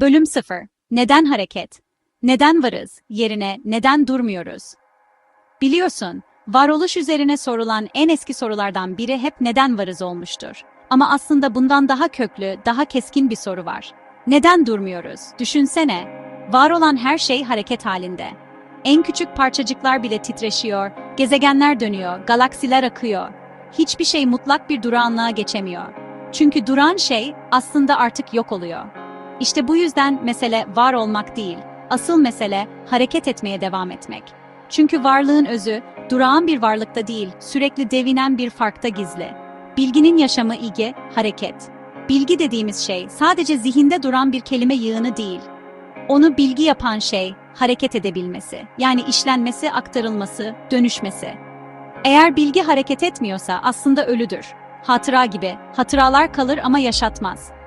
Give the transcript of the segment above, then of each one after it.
Bölüm 0. Neden hareket? Neden varız? Yerine neden durmuyoruz? Biliyorsun, varoluş üzerine sorulan en eski sorulardan biri hep neden varız olmuştur. Ama aslında bundan daha köklü, daha keskin bir soru var. Neden durmuyoruz? Düşünsene. Var olan her şey hareket halinde. En küçük parçacıklar bile titreşiyor, gezegenler dönüyor, galaksiler akıyor. Hiçbir şey mutlak bir durağanlığa geçemiyor. Çünkü duran şey aslında artık yok oluyor. İşte bu yüzden mesele var olmak değil, asıl mesele hareket etmeye devam etmek. Çünkü varlığın özü, durağan bir varlıkta değil, sürekli devinen bir farkta gizli. Bilginin yaşamı ilgi, hareket. Bilgi dediğimiz şey sadece zihinde duran bir kelime yığını değil. Onu bilgi yapan şey, hareket edebilmesi, yani işlenmesi, aktarılması, dönüşmesi. Eğer bilgi hareket etmiyorsa aslında ölüdür. Hatıra gibi, hatıralar kalır ama yaşatmaz.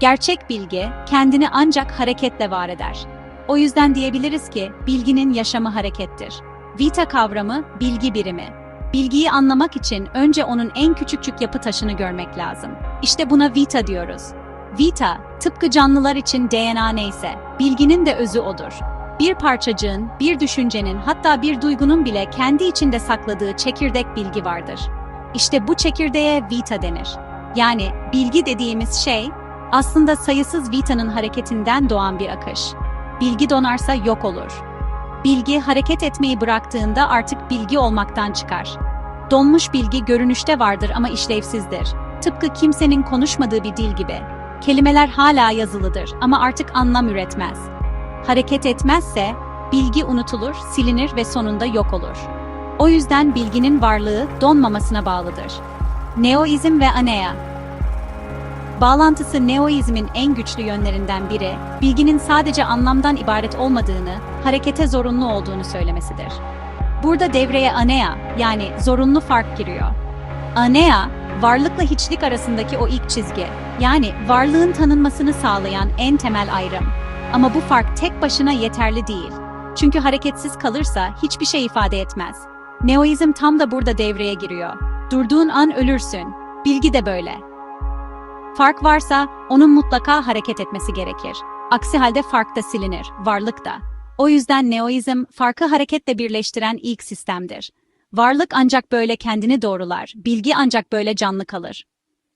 Gerçek bilgi kendini ancak hareketle var eder. O yüzden diyebiliriz ki bilginin yaşamı harekettir. Vita kavramı bilgi birimi. Bilgiyi anlamak için önce onun en küçükçük yapı taşını görmek lazım. İşte buna vita diyoruz. Vita, tıpkı canlılar için DNA neyse, bilginin de özü odur. Bir parçacığın, bir düşüncenin, hatta bir duygunun bile kendi içinde sakladığı çekirdek bilgi vardır. İşte bu çekirdeğe vita denir. Yani bilgi dediğimiz şey, aslında sayısız vitanın hareketinden doğan bir akış. Bilgi donarsa yok olur. Bilgi hareket etmeyi bıraktığında artık bilgi olmaktan çıkar. Donmuş bilgi görünüşte vardır ama işlevsizdir. Tıpkı kimsenin konuşmadığı bir dil gibi. Kelimeler hala yazılıdır ama artık anlam üretmez. Hareket etmezse bilgi unutulur, silinir ve sonunda yok olur. O yüzden bilginin varlığı donmamasına bağlıdır. Neoizm ve Anea Bağlantısı Neoizmin en güçlü yönlerinden biri, bilginin sadece anlamdan ibaret olmadığını, harekete zorunlu olduğunu söylemesidir. Burada devreye anea, yani zorunlu fark giriyor. Anea, varlıkla hiçlik arasındaki o ilk çizgi, yani varlığın tanınmasını sağlayan en temel ayrım. Ama bu fark tek başına yeterli değil. Çünkü hareketsiz kalırsa hiçbir şey ifade etmez. Neoizm tam da burada devreye giriyor. Durduğun an ölürsün. Bilgi de böyle. Fark varsa onun mutlaka hareket etmesi gerekir. Aksi halde fark da silinir, varlık da. O yüzden Neoizm farkı hareketle birleştiren ilk sistemdir. Varlık ancak böyle kendini doğrular, bilgi ancak böyle canlı kalır.